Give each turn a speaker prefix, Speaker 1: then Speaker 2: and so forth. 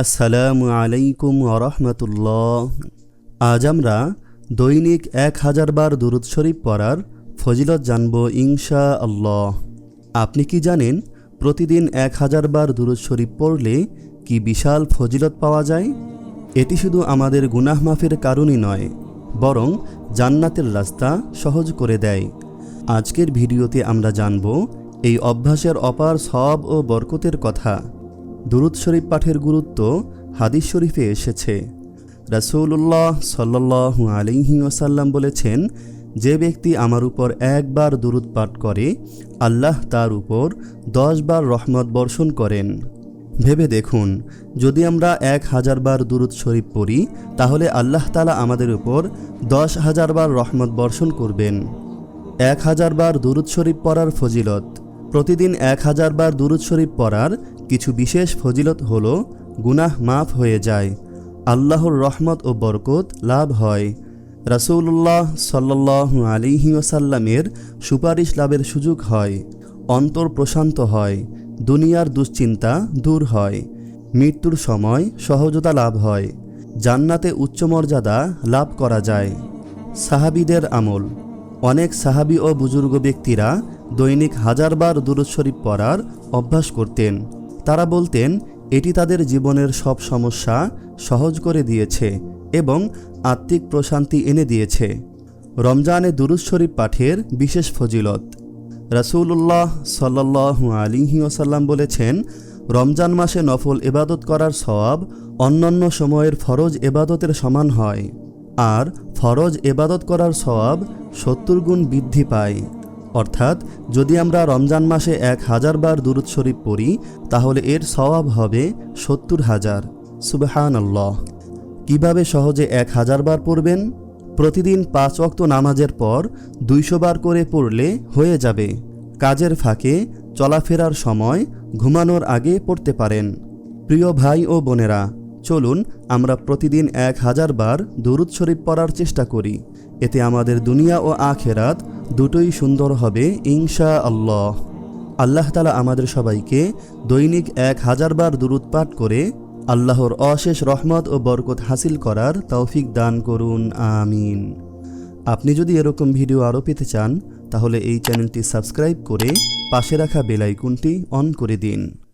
Speaker 1: আসসালামু আলাইকুম আরহামতুল্লাহ আজ আমরা দৈনিক এক হাজার বার দুরুদ শরীফ পড়ার ফজিলত জানব ইনশা আল্লাহ আপনি কি জানেন প্রতিদিন এক হাজার বার দুরুদ শরীফ পড়লে কি বিশাল ফজিলত পাওয়া যায়? এটি শুধু আমাদের গুনাহ মাফের কারণই নয়, বরং জান্নাতের রাস্তা সহজ করে দেয়। আজকের ভিডিওতে আমরা জানব এই অভ্যাসের অপার সব ও বরকতের কথা। দুরুদ শরীফ পাঠের গুরুত্ব হাদিস শরীফে এসেছে। রাসূলুল্লাহ সাল্লাল্লাহু আলাইহি ওয়াসাল্লাম বলেছেন, যে ব্যক্তি আমার উপর একবার দুরুদ পাঠ করে, আল্লাহ তার উপর দশবার রহমত বর্ষণ করেন। ভেবে দেখুন, যদি আমরা এক হাজার বার দুরুদ শরীফ পড়ি, তাহলে আল্লাহ তালা আমাদের উপর দশ হাজার বার রহমত বর্ষণ করবেন। এক হাজার বার দুরুদ শরীফ পড়ার ফজিলত, প্রতিদিন এক হাজার বার দুরুদ শরীফ পড়ার কিছু বিশেষ ফজিলত হল, গুনাহ মাফ হয়ে যায়, আল্লাহর রহমত ও বরকত লাভ হয়। রাসূলুল্লাহ সাল্লাহ আলিহি ওসাল্লামের সুপারিশ লাভের সুযোগ হয়, অন্তর প্রশান্ত হয়, দুনিয়ার দুশ্চিন্তা দূর হয়, মৃত্যুর সময় সহজতা লাভ হয়, জান্নাতে উচ্চ মর্যাদা লাভ করা যায়। সাহাবিদের আমল, অনেক সাহাবি ও বুজুর্গ ব্যক্তিরা দৈনিক হাজারবার দুরুদ শরীফ পড়ার অভ্যাস করতেন। তারা বলতেন, এটি তাদের জীবনের সব সমস্যা সহজ করে দিয়েছে এবং আত্মিক প্রশান্তি এনে দিয়েছে। রমজানে দুরুদ শরীফ পাঠের বিশেষ ফজিলত। রাসূলুল্লাহ সাল্লাল্লাহু আলিহি ওসাল্লাম বলেছেন, রমজান মাসে নফল এবাদত করার সওয়াব অন্যান্য সময়ের ফরজ এবাদতের সমান হয়। আর ফরজ এবাদত করার সওয়াব সত্তর গুণ বৃদ্ধি পায়। অর্থাৎ, যদি আমরা রমজান মাসে এক হাজার বার দুরুদ শরীফ পড়ি, তাহলে এর সওয়াব হবে সত্তর হাজার। সুবহান আল্লাহ কীভাবে সহজে এক হাজার বার পড়বেন? প্রতিদিন পাঁচ অক্ত নামাজের পর দুইশো বার করে পড়লে হয়ে যাবে। কাজের ফাঁকে চলাফেরার সময় ঘুমানোর আগে পড়তে পারেন। প্রিয় ভাই ও বোনেরা, চলুন আমরা প্রতিদিন এক হাজার বার দরুদ শরীফ পড়ার চেষ্টা করি। এতে আমাদের দুনিয়া ও আখেরাত দুটোই সুন্দর হবে ইনশা আল্লাহ আল্লাহ তালা আমাদের সবাইকে দৈনিক এক হাজার বার দুরুদ পাঠ করে আল্লাহর অশেষ রহমত ও বরকত হাসিল করার তৌফিক দান করুন, আমিন। আপনি যদি এরকম ভিডিও আরও পেতে চান, তাহলে এই চ্যানেলটি সাবস্ক্রাইব করে পাশে রাখা বেলাইকুনটি অন করে দিন।